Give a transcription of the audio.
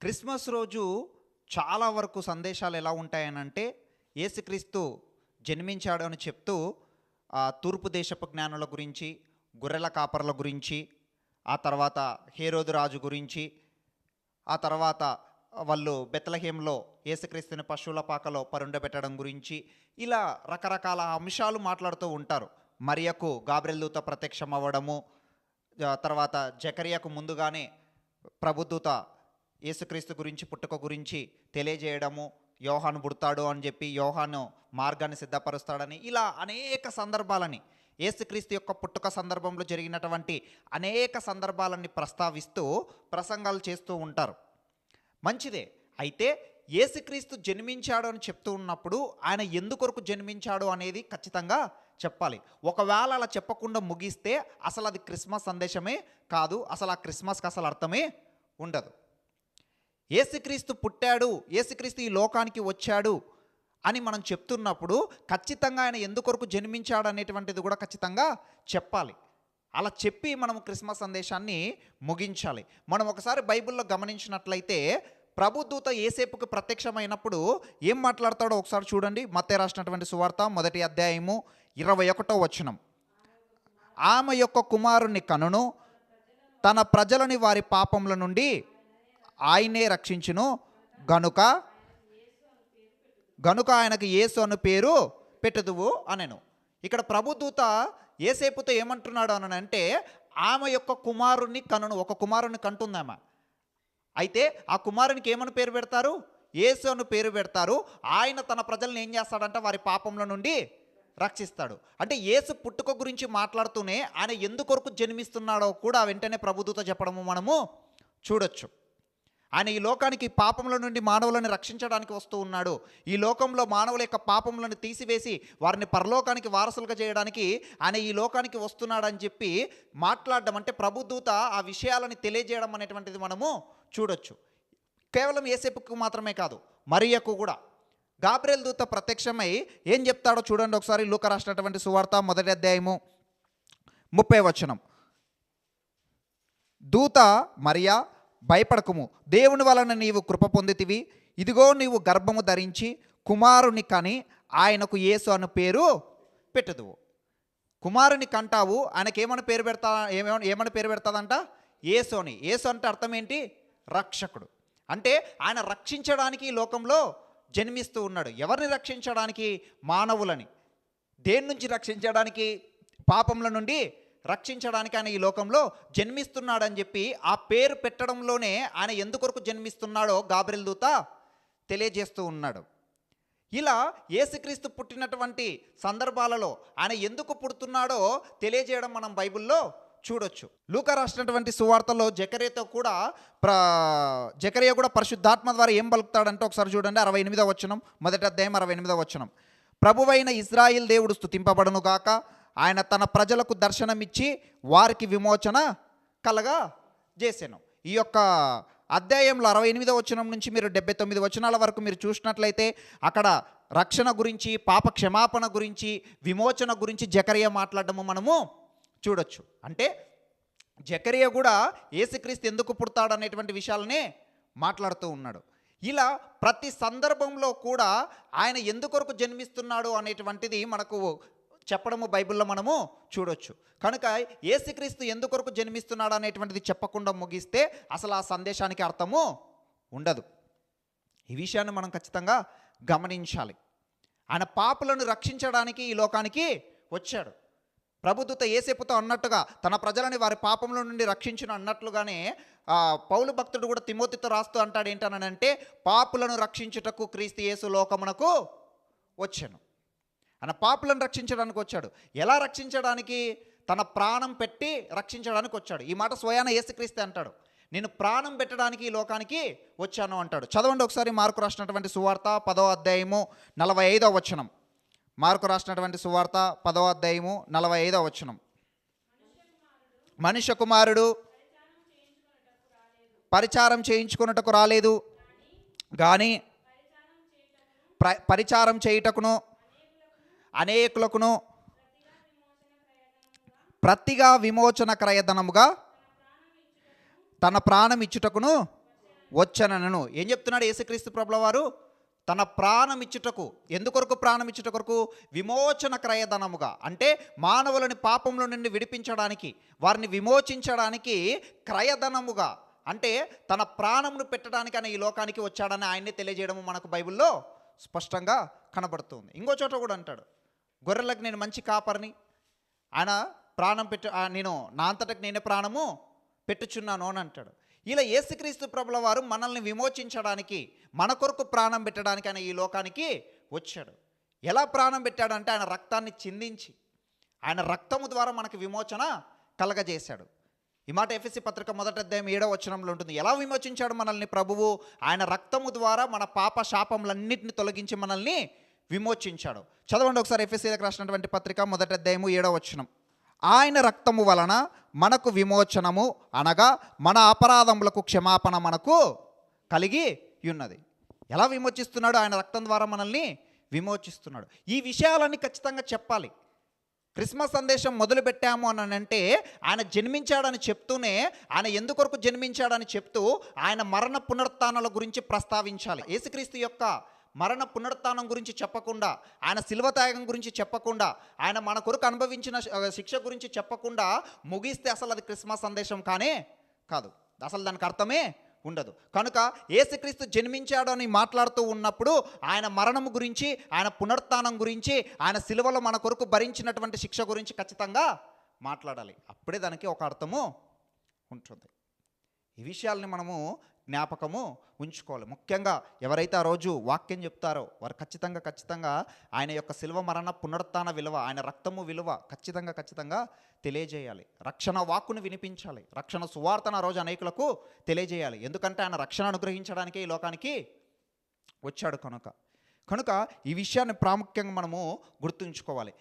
Christmas రోజు చాలా వరకు సందేశాలు ఎలా ఉంటాయనంటే యేసుక్రీస్తు జన్మించాడు అని చెప్తూ తూర్పు దేశపు జ్ఞానుల గురించి గొర్రెల కాపర్ల గురించి ఆ తర్వాత హేరోదు రాజు గురించి ఆ తర్వాత వాళ్ళు బెత్తలహేంలో యేసుక్రీస్తుని పశువుల పాకలో పరుండబెట్టడం గురించి ఇలా రకరకాల అంశాలు మాట్లాడుతూ ఉంటారు. మరియకు గాబ్రెల్దూత ప్రత్యక్షం అవ్వడము తర్వాత జకరియాకు ముందుగానే ప్రభుదూత యేసుక్రీస్తు గురించి పుట్టుక గురించి తెలియజేయడము యోహాను పుడతాడు అని చెప్పి యోహాను మార్గాన్ని సిద్ధపరుస్తాడని ఇలా అనేక సందర్భాలని యేసుక్రీస్తు యొక్క పుట్టుక సందర్భంలో జరిగినటువంటి అనేక సందర్భాలని ప్రస్తావిస్తూ ప్రసంగాలు చేస్తూ ఉంటారు. మంచిదే. అయితే యేసుక్రీస్తు జన్మించాడు అని చెప్తూ ఉన్నప్పుడు ఆయన ఎందుకొరకు జన్మించాడు అనేది ఖచ్చితంగా చెప్పాలి. ఒకవేళ అలా చెప్పకుండా ముగిస్తే అసలు అది క్రిస్మస్ సందేశమే కాదు అసలు ఆ క్రిస్మస్కి అసలు అర్థమే ఉండదు. ఏసుక్రీస్తు పుట్టాడు ఏసుక్రీస్తు ఈ లోకానికి వచ్చాడు అని మనం చెప్తున్నప్పుడు ఖచ్చితంగా ఆయన ఎందుకొరకు జన్మించాడు అనేటువంటిది కూడా ఖచ్చితంగా చెప్పాలి. అలా చెప్పి మనం క్రిస్మస్ సందేశాన్ని ముగించాలి. మనం ఒకసారి బైబిల్లో గమనించినట్లయితే ప్రభుదూత ఏసేపుకు ప్రత్యక్షమైనప్పుడు ఏం మాట్లాడతాడో ఒకసారి చూడండి. మత్తే రాసినటువంటి సువార్త మొదటి అధ్యాయము ఇరవై ఒకటో వచనం. ఆమె యొక్క కుమారుని కనును తన ప్రజలని వారి పాపముల నుండి ఆయనే రక్షించును. గనుక గనుక ఆయనకు యేసు అను పేరు పెట్టుదువు అనెను. ఇక్కడ ప్రభుదూత ఏసేపుతో ఏమంటున్నాడు అని అంటే ఆమె యొక్క కుమారుణ్ణి కనును ఒక కుమారుని కంటుందామె. అయితే ఆ కుమారునికి ఏమని పేరు పెడతారు? యేసు అని పేరు పెడతారు. ఆయన తన ప్రజల్ని ఏం చేస్తాడంటే వారి పాపంలో నుండి రక్షిస్తాడు. అంటే యేసు పుట్టుక గురించి మాట్లాడుతూనే ఆయన ఎందుకొరకు జన్మిస్తున్నాడో కూడా వెంటనే ప్రభుదూత చెప్పడము మనము చూడొచ్చు. ఆయన ఈ లోకానికి పాపముల నుండి మానవులను రక్షించడానికి వస్తూ ఉన్నాడు. ఈ లోకంలో మానవుల యొక్క పాపములను తీసివేసి వారిని పరలోకానికి వారసులుగా చేయడానికి ఆయన ఈ లోకానికి వస్తున్నాడని చెప్పి మాట్లాడడం అంటే ప్రభుదూత ఆ విషయాలని తెలియజేయడం అనేటువంటిది మనము చూడొచ్చు. కేవలం ఏసేపుకు మాత్రమే కాదు మరియకు కూడా. గాబ్రేల్ దూత ప్రత్యక్షమై ఏం చెప్తాడో చూడండి ఒకసారి లూక రాసినటువంటి సువార్త మొదటి అధ్యాయము ముప్పై వచనం. దూత మరియా భయపడకుము. దేవుని వలన నీవు కృప పొందితివి. ఇదిగో నీవు గర్భము ధరించి కుమారుని కని ఆయనకు యేసు అను పేరు పెట్టదువు. కుమారుని కంటావు ఆయనకి ఏమని పేరు పెడతా ఏమేమో ఏమని పేరు పెడతాదంట? యేసు అని. యేసు అంటే అర్థం ఏంటి? రక్షకుడు. అంటే ఆయన రక్షించడానికి లోకంలో జన్మిస్తూ ఉన్నాడు. ఎవరిని రక్షించడానికి? మానవులని. దేని నుంచి రక్షించడానికి? పాపముల నుండి రక్షించడానికి ఆయన ఈ లోకంలో జన్మిస్తున్నాడని చెప్పి ఆ పేరు పెట్టడంలోనే ఆయన ఎందుకొరకు జన్మిస్తున్నాడో గాబ్రిల్ దూత తెలియజేస్తూ ఉన్నాడు. ఇలా యేసుక్రీస్తు పుట్టినటువంటి సందర్భాలలో ఆయన ఎందుకు పుడుతున్నాడో తెలియజేయడం మనం బైబిల్లో చూడొచ్చు. లూక రాసినటువంటి సువార్తలో జకరియతో కూడా ప్ర జకరియ కూడా పరిశుద్ధాత్మ ద్వారా ఏం పలుకుతాడంటే ఒకసారి చూడండి అరవై ఎనిమిదో వచనం మొదటి అధ్యాయం అరవై ఎనిమిదో వచనం. ప్రభువైన ఇజ్రాయిల్ దేవుడు స్థుతింపబడను గాక ఆయన తన ప్రజలకు దర్శనమిచ్చి వారికి విమోచన కలగా చేశాను. ఈ యొక్క అధ్యాయంలో అరవై ఎనిమిదో వచనం నుంచి మీరు డెబ్బై తొమ్మిది వచనాల వరకు మీరు చూసినట్లయితే అక్కడ రక్షణ గురించి పాప క్షమాపణ గురించి విమోచన గురించి జకరియ మాట్లాడడము మనము చూడొచ్చు. అంటే జకరియ కూడా ఏసుక్రీస్తు ఎందుకు పుడతాడు అనేటువంటి విషయాలనే మాట్లాడుతూ ఉన్నాడు. ఇలా ప్రతి సందర్భంలో కూడా ఆయన ఎందుకొరకు జన్మిస్తున్నాడు అనేటువంటిది మనకు చెప్పడము బైబిల్లో మనము చూడొచ్చు. కనుక ఏసుక్రీస్తు ఎందుకొరకు జన్మిస్తున్నాడు అనేటువంటిది చెప్పకుండా ముగిస్తే అసలు ఆ సందేశానికి అర్థము ఉండదు. ఈ విషయాన్ని మనం ఖచ్చితంగా గమనించాలి. ఆయన పాపులను రక్షించడానికి ఈ లోకానికి వచ్చాడు. ప్రభుత్వత ఏసేపుతో అన్నట్టుగా తన ప్రజలని వారి పాపంలో నుండి రక్షించిన అన్నట్లుగానే ఆ, పౌలు భక్తుడు కూడా తిమోతితో రాస్తూ అంటాడు ఏంటనంటే పాపులను రక్షించుటకు క్రీస్తు యేసు లోకమునకు వచ్చాను. ఆయన పాపులను రక్షించడానికి వచ్చాడు ఎలా రక్షించడానికి? తన ప్రాణం పెట్టి రక్షించడానికి వచ్చాడు ఈ మాట స్వయాన ఏసుక్రీస్తే అంటాడు. నేను ప్రాణం పెట్టడానికి ఈ లోకానికి వచ్చాను అంటాడు. చదవండి ఒకసారి మార్కు రాసినటువంటి సువార్త పదో అధ్యాయము నలభై ఐదో వచనం. మార్కు రాసినటువంటి సువార్త పదో అధ్యాయము నలభై ఐదో వచనం. మనుష్య కుమారుడు పరిచారం చేయించుకున్నటకు రాలేదు. కానీ ప్ర పరిచారం చేయుటకును అనేకులకును ప్రతిగా విమోచన క్రయధనముగా తన ప్రాణం ఇచ్చుటకును వచ్చనను ఏం చెప్తున్నాడు యేసుక్రీస్తు ప్రభుల వారు? తన ప్రాణం ఇచ్చుటకు. ఎందుకొరకు ప్రాణం ఇచ్చుట కొరకు? విమోచన క్రయధనముగా. అంటే మానవులని పాపంలో నుండి విడిపించడానికి వారిని విమోచించడానికి క్రయధనముగా. అంటే తన ప్రాణమును పెట్టడానికి అనే ఈ లోకానికి వచ్చాడని ఆయన్ని తెలియజేయడము మనకు బైబిల్లో స్పష్టంగా కనబడుతుంది. ఇంకో చోట కూడా అంటాడు. గొర్రెలకు నేను మంచి కాపరిని. ఆయన ప్రాణం పెట్టు ఆ, నేను నా అంతటకు నేనే ప్రాణము పెట్టుచున్నాను అని అంటాడు. ఇలా యేసుక్రీస్తు ప్రభుల వారు మనల్ని విమోచించడానికి మన కొరకు ప్రాణం పెట్టడానికి ఆయన ఈ లోకానికి వచ్చాడు. ఎలా ప్రాణం పెట్టాడంటే ఆయన రక్తాన్ని చిందించి ఆయన రక్తము ద్వారా మనకు విమోచన కలగజేశాడు. ఈ మాట ఎఫ్ఎస్సి పత్రిక మొదట అధ్యాయం ఏడో వచనంలో ఉంటుంది. ఎలా విమోచించాడు మనల్ని ప్రభువు? ఆయన రక్తము ద్వారా మన పాప శాపములన్నింటిని తొలగించి మనల్ని విమోచించాడు. చదవండి ఒకసారి ఎఫ్ఎస్సీలకు రాసినటువంటి పత్రిక మొదటి అధ్యాయము ఏడవ వచనం. ఆయన రక్తము వలన మనకు విమోచనము అనగా మన అపరాధములకు క్షమాపణ మనకు కలిగి ఉన్నది. ఎలా విమోచిస్తున్నాడు? ఆయన రక్తం ద్వారా మనల్ని విమోచిస్తున్నాడు. ఈ విషయాలన్నీ ఖచ్చితంగా చెప్పాలి. క్రిస్మస్ సందేశం మొదలు పెట్టాము అని అంటే ఆయన జన్మించాడని చెప్తూనే ఆయన ఎందుకొరకు జన్మించాడని చెప్తూ ఆయన మరణ పునరుత్నాల గురించి ప్రస్తావించాలి. యేసుక్రీస్తు యొక్క మరణ పునరుత్నం గురించి చెప్పకుండా ఆయన శిల్వత్యాగం గురించి చెప్పకుండా ఆయన మన కొరకు అనుభవించిన శిక్ష గురించి చెప్పకుండా ముగిస్తే అసలు అది క్రిస్మస్ సందేశం కానే కాదు. అసలు దానికి అర్థమే ఉండదు. కనుక ఏసుక్రీస్తు జన్మించాడు అని మాట్లాడుతూ ఉన్నప్పుడు ఆయన మరణము గురించి ఆయన పునరుత్నం గురించి ఆయన సిలువలో మన కొరకు భరించినటువంటి శిక్ష గురించి ఖచ్చితంగా మాట్లాడాలి. అప్పుడే దానికి ఒక అర్థము ఉంటుంది. ఈ విషయాల్ని మనము జ్ఞాపకము ఉంచుకోవాలి. ముఖ్యంగా ఎవరైతే ఆ రోజు వాక్యం చెప్తారో వారు ఖచ్చితంగా ఖచ్చితంగా ఆయన యొక్క శిల్వ మరణ పునరుత్న విలువ ఆయన రక్తము విలువ ఖచ్చితంగా ఖచ్చితంగా తెలియజేయాలి. రక్షణ వాక్కును వినిపించాలి. రక్షణ సువార్తను ఆ రోజు అనేకులకు తెలియజేయాలి. ఎందుకంటే ఆయన రక్షణ అనుగ్రహించడానికే ఈ లోకానికి వచ్చాడు కనుక. కనుక ఈ విషయాన్ని ప్రాముఖ్యంగా మనము గుర్తుంచుకోవాలి.